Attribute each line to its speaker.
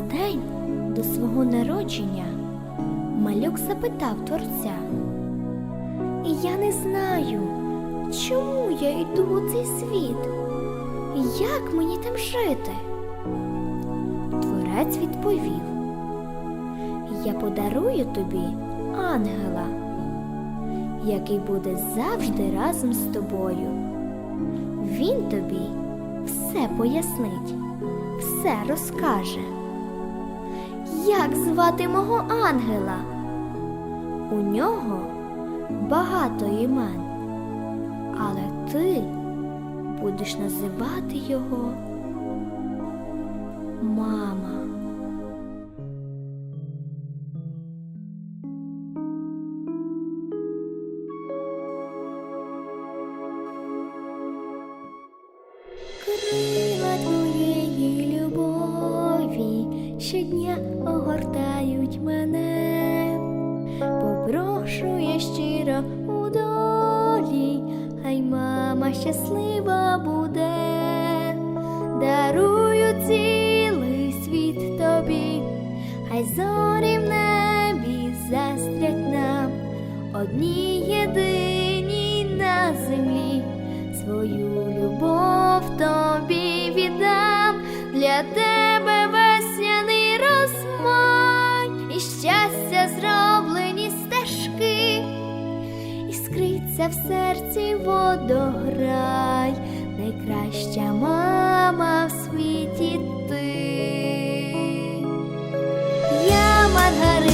Speaker 1: день до свого народження малюк запитав творця. Я не знаю, чому я йду у цей світ, як мені там жити. Творець відповів: Я подарую тобі ангела, який буде завжди разом з тобою. Він тобі все пояснить, все розкаже. Як звати мого ангела? У нього багато імен, але ти будеш називати його мама. Крила щодня огортають мене. Попрошу я щиро у долі, хай мама щаслива буде, дарую цілий світ тобі, хай зорі в небі застрять нам, одній єдиній на землі, свою любов тобі віддам, для тебе іскриться в серці водограй, найкраща мама в світі ти. Я маргаритки дарую.